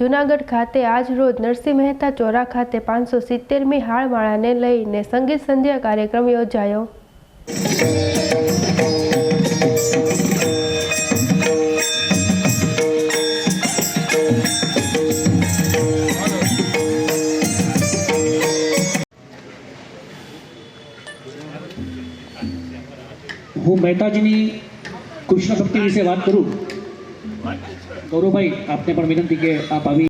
જૂનાગઢ ખાતે આજ રોજ નરસિંહ મહેતા ચોરા ખાતે પાંચસો સિત્તેરમી હાળમાળાને લઈને સંગીત સંધ્યા કાર્યક્રમ યોજાયો. હું મહેતાજીની કૃષ્ણ ભક્તિ વિશે વાત કરું. ગૌરવભાઈ આપને પણ વિનંતી કે આપ આવી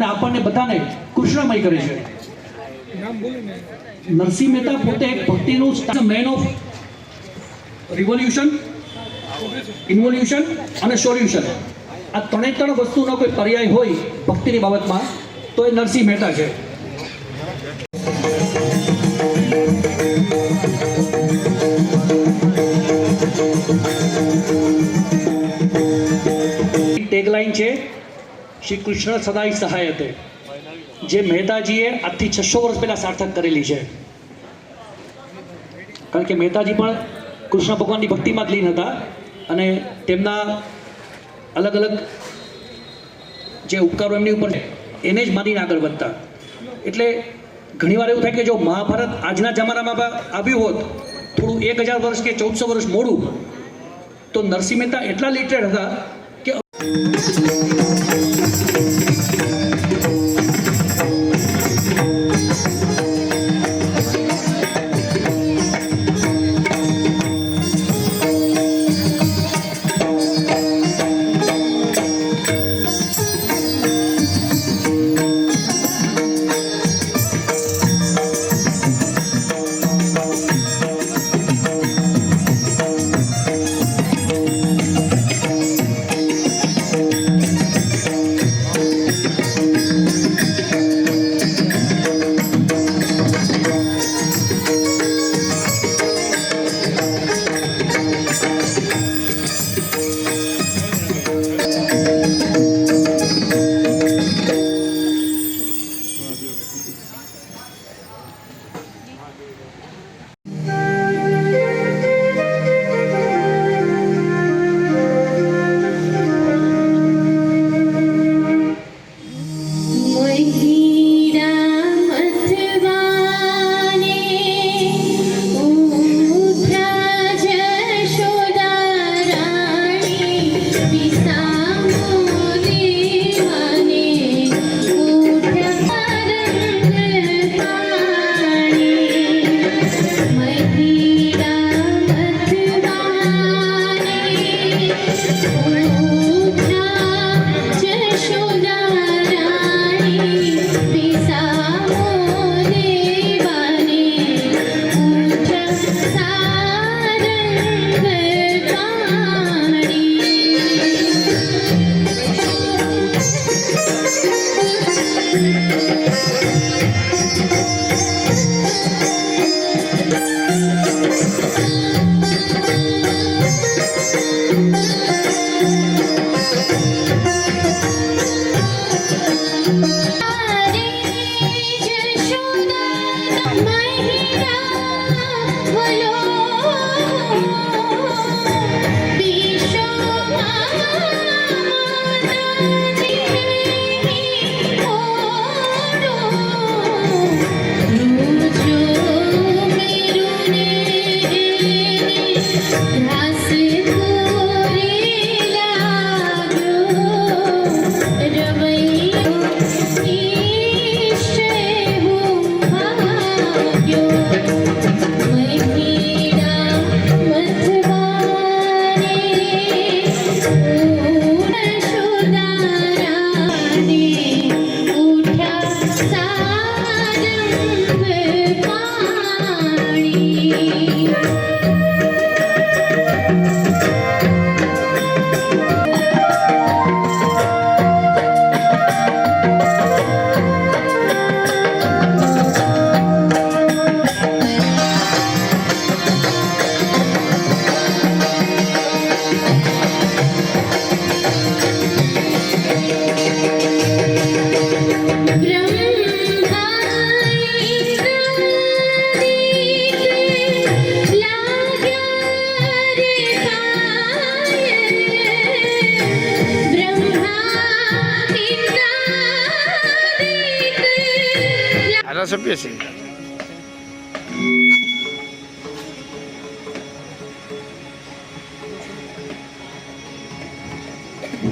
કથાને કૃષ્ણમય કરે છે. નરસિંહ મહેતા પોતે એક ભક્તિનું મેન ઓફ રિવોલ્યુશન ઇન્વોલ્યુશન અને સોલ્યુશન આ ત્રણે ત્રણ વસ્તુનો કોઈ પર્યાય હોય ભક્તિની બાબતમાં, તો એ નરસિંહ મહેતા છે. ટેગલાઇન છે શ્રી કૃષ્ણ સદાય સહાય હતે. જે મહેતાજીએ આજથી છસો વર્ષ પહેલા સાર્થક કરેલી છે. કારણ કે મહેતાજી પણ કૃષ્ણ ભગવાનની ભક્તિમાં જ લીન હતા અને તેમના અલગ અલગ જે ઉપકારો એમની ઉપર છે, એને જ માનીને આગળ વધતા. એટલે ઘણીવાર એવું થાય કે જો મહાભારત આજના જમાનામાં આવ્યું હોત થોડું એક હજાર વર્ષ કે ચૌદસો વર્ષ મોડું તો નરસિંહ મહેતા એટલા લિટરેટ હતા કે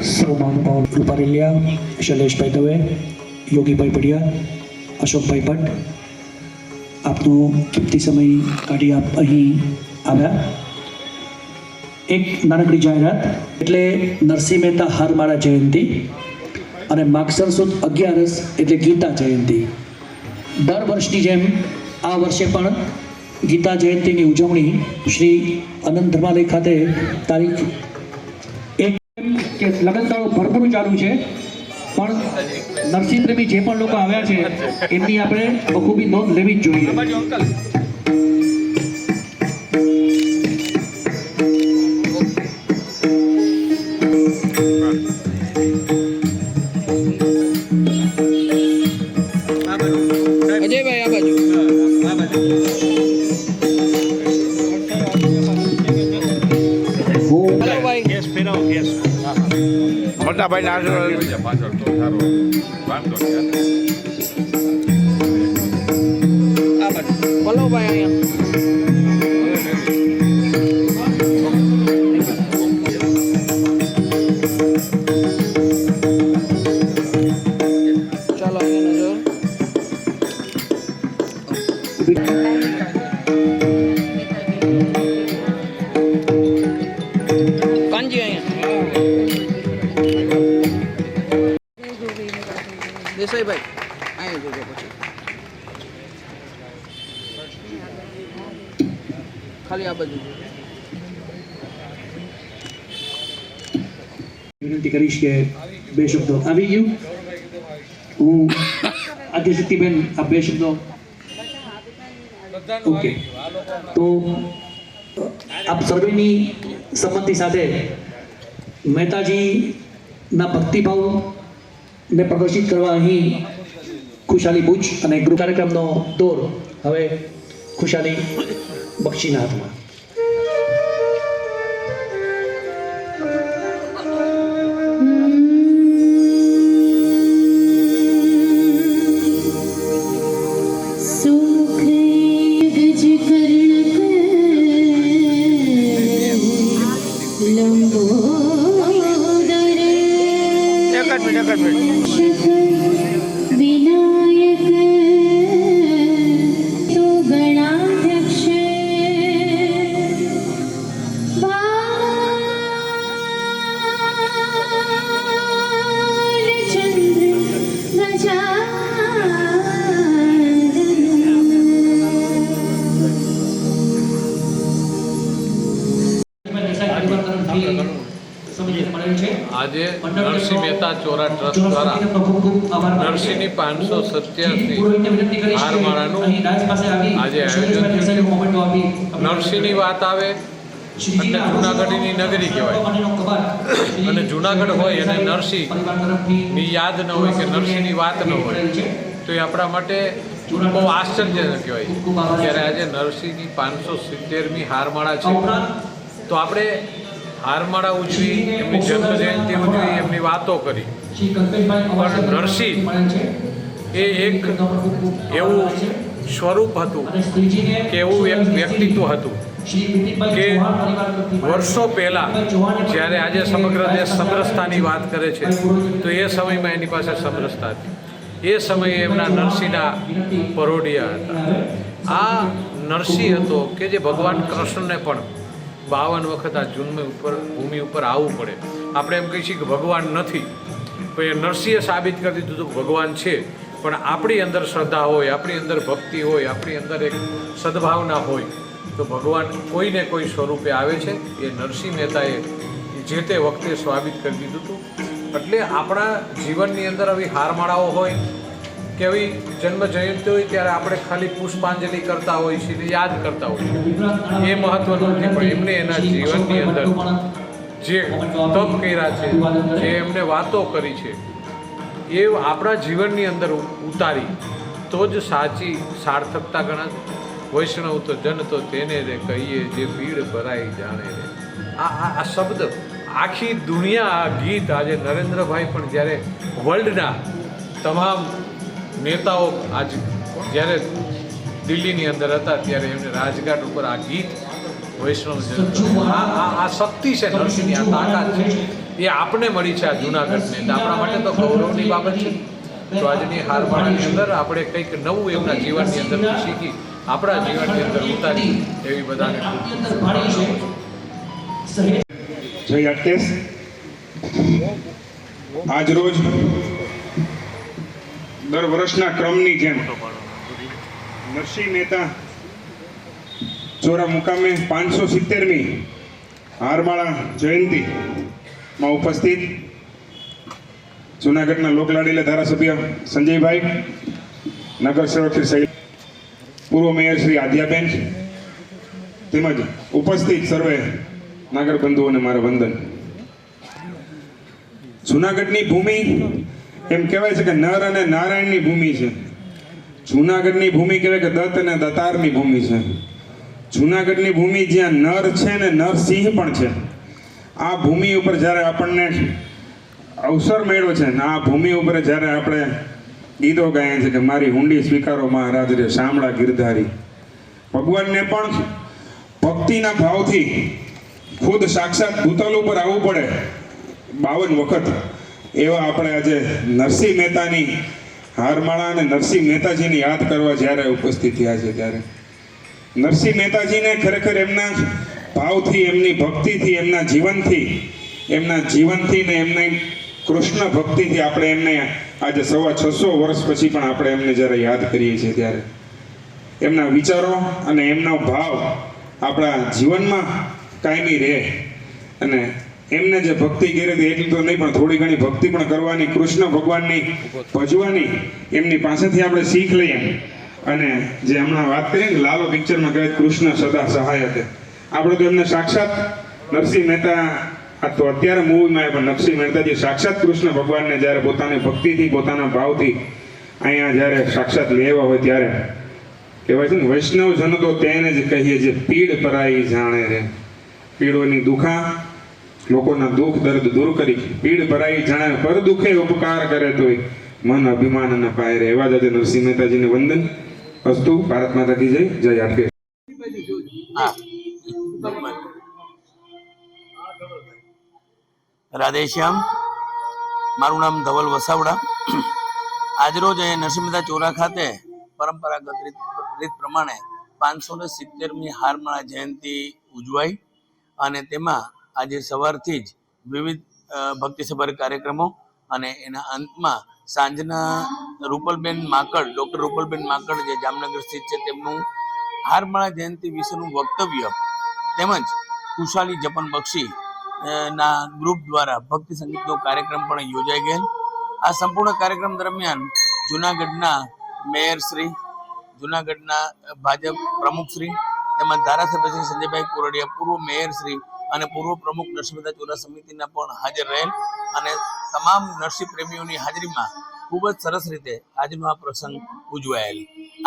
સૌ મહાનુભાવ રૂપારેલિયા શૈલેષભાઈ દવે યોગીભાઈ પડિયા અશોકભાઈ ભટ્ટ આપનો કિંમતી સમય કાઢી આપ અહીં આવ્યા. એક નાનકડી જાહેરાત, એટલે નરસિંહ મહેતા હારમાળા જયંતિ અને માગસર સુદ અગિયારસ એટલે ગીતા જયંતિ. દર વર્ષની જેમ આ વર્ષે પણ ગીતા જયંતિની ઉજવણી શ્રી અનંત ધર્માલય ખાતે તારીખ કે લગનગાળો ભરપૂર ચાલુ છે. પણ નરસિંહ પ્રેમી જે પણ લોકો આવ્યા છે, એમની આપણે બખૂબી નોંધ લેવી જ જોઈએ. ના પાછળ તો સારો વાંધો બાજુ વલ્લભભાઈ અહીંયા વિનંતી કરીશ કે બે શબ્દો આવી ગયું. હું આદ્યશક્તિબેન આ બે શબ્દો. ઓકે. તો આપ સર્વેની સંમતિ સાથે મહેતાજીના ભક્તિભાવ ને પ્રદર્શિત કરવા અહીં ખુશાલી બુચ અને ગૃહ કાર્યક્રમનો દોર. હવે ખુશાલી બક્ષીના હાથમાં. આજે નરસિંહ મહેતા ચોરા ટ્રસ્ટ દ્વારા નરસિંહની પાંચસો સત્યાસી હારમાળાનું આજે આયોજન નરસિંહની વાત આવે અને જૂનાગઢની નગરી કહેવાય. અને જૂનાગઢ હોય અને નરસિંહની યાદ ન હોય કે નરસિંહની વાત ન હોય. તો એ આપણા માટે બહુ આશ્ચર્યજનક કહેવાય. ત્યારે આજે નરસિંહની પાંચસો સિત્તેરમી હારમાળા છે તો આપણે હારમાળા ઉજવી એમની જન્મ જયંતિ ઉજવી એમની વાતો કરી. પણ નરસિંહ એ એક એવું સ્વરૂપ હતું કે એવું એક વ્યક્તિત્વ હતું કે વર્ષો પહેલાં જ્યારે આજે સમગ્ર દેશ સમરસતાની વાત કરે છે તો એ સમયમાં એની પાસે સમરસતા હતી. એ સમયે એમના નરસિંહના પરોઢિયા હતા. આ નરસિંહ હતો કે જે ભગવાન કૃષ્ણને પણ બાવન વખત આ જન્મ ઉપર, ભૂમિ ઉપર આવવું પડે. આપણે એમ કહીએ છીએ કે ભગવાન નથી. પણ એ નરસિંહે સાબિત કરી દીધું હતું ભગવાન છે. પણ આપણી અંદર શ્રદ્ધા હોય, આપણી અંદર ભક્તિ હોય, આપણી અંદર એક સદભાવના હોય, તો ભગવાન કોઈને કોઈ સ્વરૂપે આવે છે. એ નરસિંહ મહેતાએ જે તે વખતે સાબિત કરી દીધું હતું. એટલે આપણા જીવનની અંદર આવી હારમાળાઓ હોય કે આવી જન્મ જયંતિ હોય ત્યારે આપણે ખાલી પુષ્પાંજલિ કરતા હોઈએ છીએ યાદ કરતા હોઈએ એ મહત્વનું નથી, પણ એમને એના જીવનની અંદર જે તપ કર્યા છે, જે એમને વાતો કરી છે, એ આપણા જીવનની અંદર ઉતારી, તો જ સાચી સાર્થકતા ગણાશે વૈષ્ણવ તો જન તો તેને રે કહીએ, જે પીડ ભરાઈ જાણે રે. આ આ શબ્દ આખી દુનિયા આ ગીત આજે નરેન્દ્રભાઈ પણ જ્યારે વર્લ્ડના તમામ નેતાઓ આજ જ્યારે દિલ્હીની અંદર હતા ત્યારે એમને રાજઘાટ ઉપર આ ગીત વૈષ્ણવ આ આ શક્તિ છે નરસિંહની આ તાકાત છે એ આપણે મળી છે આ જૂનાગઢને એટલે આપણા માટે તો ગૌરવની બાબત છે તો આજની હારમાળાની અંદર આપણે કંઈક નવું એમના જીવનની અંદર શીખી આપણા જીવનની અંદર ઉતારી એવી બધાને જય આજરોજ દર વર્ષના ક્રમની જેમ. નરસિંહ મહેતા ચોરા મુકામે પાંચસો સિત્તેરમી હારમાળા જયંતિમાં ઉપસ્થિત. જુનાગઢના લોકલાડીલા ધારાસભ્ય સંજયભાઈ, નગર સેવક શ્રી શૈલ પૂર્વ મેયર શ્રી આદ્યાબેન તેમજ ઉપસ્થિત સર્વે નાગર બંધુઓને મારા વંદન. જુનાગઢની ભૂમિ એમ કહેવાય છે કે નર અને નારાયણની ભૂમિ છે. જુનાગઢની ભૂમિ કહેવાય કે દત્ત અને દતારની ભૂમિ છે. જુનાગઢની ભૂમિ જ્યાં નર છે ને નરસિંહ પણ છે. આ ભૂમિ ઉપર જ્યારે આપણને અવસર મળ્યો છે ને આ ભૂમિ ઉપર જ્યારે આપણે ગીતો ગાયા છે કે મારી હુંડી સ્વીકારો મહારાજ રે શામળા ગિરધારી. ભગવાનને પણ ભક્તિના ભાવથી ખુદ સાક્ષાત ભૂતલ ઉપર આવવું પડે બાવન વખત. એવા આપણે આજે નરસિંહ મહેતાની હારમાળા અને નરસિંહ મહેતાજીની યાદ કરવા જ્યારે ઉપસ્થિત થયા છે ત્યારે. નરસિંહ મહેતાજીને ખરેખર એમના ભાવથી, એમની ભક્તિથી, એમના જીવનથી એમના જીવનથી ને એમને કૃષ્ણ ભક્તિથી આપણે એમને આજે સવા છસો વર્ષ પછી પણ આપણે એમને જ્યારે યાદ કરીએ છીએ ત્યારે. એમના વિચારો અને એમનો ભાવ આપણા જીવનમાં કાયમી રહે અને એમને જે ભક્તિ કરી હતી એટલી તો નહીં, પણ થોડી ઘણી ભક્તિ પણ કરવાની, કૃષ્ણ ભગવાનની ભજવાની એમની પાસેથી આપણે શીખ લઈએ. અને જે હમણાં વાત કરીએ ને, લાલો પિક્ચરમાં કહે કૃષ્ણ સદા સહાય હતા આપણે તો એમને સાક્ષાત નરસિંહ મહેતા, આ તો અત્યારે મૂવીમાં પણ નરસિંહ મહેતાજી સાક્ષાત કૃષ્ણ ભગવાનને જ્યારે પોતાની ભક્તિથી, પોતાના ભાવથી અહીંયા જ્યારે સાક્ષાત લેવા હોય ત્યારે કહેવાય છે ને વૈષ્ણવ જન તો તેને જ કહીએ જે પીડ પરાઈ જાણે રે. પીડોની દુખા લોકોના દુઃખ, દર્દ દૂર કરી, પીડ ભરાઈ જાણે પર દુઃખે ઉપકાર કરે તોય મન અભિમાન ન પાય રહે એવા દાદા નરસિંહ મહેતાજીને વંદન. અસ્તુ, ભારત માતા કી જય જય આટકે રાધેશ્યામ મારું નામ ધવલ વસાવડા. આજરોજ અહીં નરસિંહતા ચોરા ખાતે પરંપરાગત રીત રીત પ્રમાણે પાંચસો ને સિત્તેરમી હારમાળા જયંતિ ઉજવાઈ અને તેમાં આજે સવારથી જ વિવિધ ભક્તિસભર કાર્યક્રમો અને એના અંતમાં સાંજના રૂપલબેન માકડ, ડૉક્ટર રૂપલબેન માકડ જે જામનગર સ્થિત છે, તેમનું હારમાળા જયંતિ વિશેનું વક્તવ્ય તેમજ કુશાલી જપન બક્ષી ના ગ્રુપ દ્વારા ભક્તિ સંગીતનો કાર્યક્રમ પણ યોજાઈ ગયેલ. આ સંપૂર્ણ કાર્યક્રમ દરમિયાન જુનાગઢના મેયર શ્રી, જુનાગઢના ભાજપ પ્રમુખ શ્રી તેમજ ધારાસભ્ય શ્રી સંજયભાઈ કોરડિયા, પૂર્વ મેયર શ્રી અને પૂર્વ પ્રમુખ નરસિંહદા ચોરા સમિતિના પણ હાજર રહેલ અને તમામ નરસિંહ પ્રેમીઓની હાજરીમાં ખૂબ જ સરસ રીતે આજનો આ પ્રસંગ ઉજવાયેલ.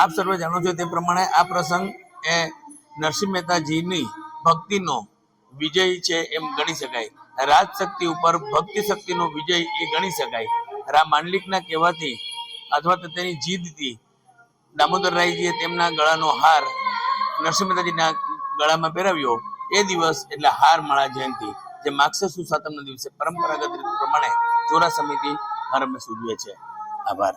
આપ સર્વે જાણો છો તે પ્રમાણે આ પ્રસંગ એ નરસિંહ મહેતાજીની ભક્તિનો વિજય છે એમ ગણી શકાય. રાજશક્તિ ઉપર ભક્તિ શક્તિનો વિજય એ ગણી શકાય. રા માંડલિકના કહેવાથી અથવા તો તેની જીદથી દામોદરરાયજીએ તેમના ગળાનો હાર નરસિંહ મહેતાજીના ગળામાં પહેરાવ્યો. એ દિવસ એટલે હાર માળા જયંતિ, જે માગસર સુદ સાતમના દિવસે પરંપરાગત રીત પ્રમાણે ચોરા સમિતિ હર હંમેશ ઉજવે છે. આભાર.